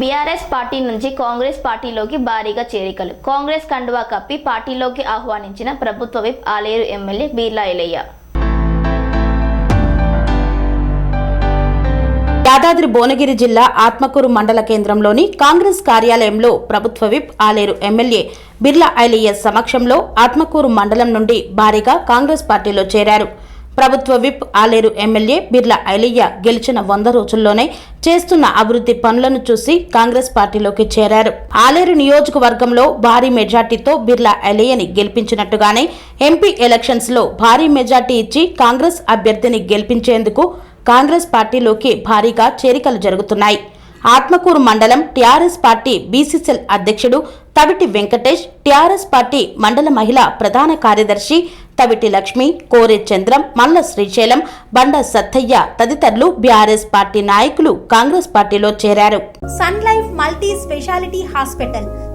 BRS party నుంచి కాంగ్రెస్ పార్టీలోకి భారీగా చేరికలు. కాంగ్రెస్ కండువా కప్పి పార్టీలోకి ఆహ్వానించిన ప్రభుత్వ విప్ ఆలేరు ఎమ్మెల్యే బీర్లా ఎలయ్య. యాదాద్రి భువనగిరి జిల్లా ఆత్మకూరు మండల కేంద్రంలోని కాంగ్రెస్ కార్యాలయంలో ప్రభుత్వ విప్ ఆలేరు ఎమ్మెల్యే బిర్లా ఐలయ్య సమక్షంలో ఆత్మకూరు మండలం నుండి భారీగా కాంగ్రెస్ పార్టీలో చేరారు. ప్రభుత్వ విప్ ఆలేరు ఎమ్మెల్యే బిర్లా ఐలయ్య గెలిచిన వంద రోజుల్లోనే చేస్తున్న అభివృద్ధి పనులను చూసి కాంగ్రెస్ పార్టీలోకి చేరారు. ఆలేరు నియోజకవర్గంలో భారీ మెజార్టీతో బిర్లా ఐలయ్యని గెలిపించినట్టుగానే ఎంపీ ఎలక్షన్స్లో భారీ మెజార్టీ ఇచ్చి కాంగ్రెస్ అభ్యర్థిని గెలిపించేందుకు కాంగ్రెస్ పార్టీలోకి భారీగా చేరికలు జరుగుతున్నాయి. ఆత్మకూరు మండలం టీఆర్ఎస్ పార్టీ బీసీసీఎల్ అధ్యక్షుడు తవిటి వెంకటేష్ టీఆర్ఎస్ పార్టీ మండల మహిళా ప్రధాన కార్యదర్శి తవిటి లక్ష్మి కోరే చంద్రం మల్ల శ్రీశైలం బండ సత్తయ్య తదితరులు బీఆర్ఎస్ పార్టీ నాయకులు కాంగ్రెస్ పార్టీలో చేరారు. Sun life multi speciality hospital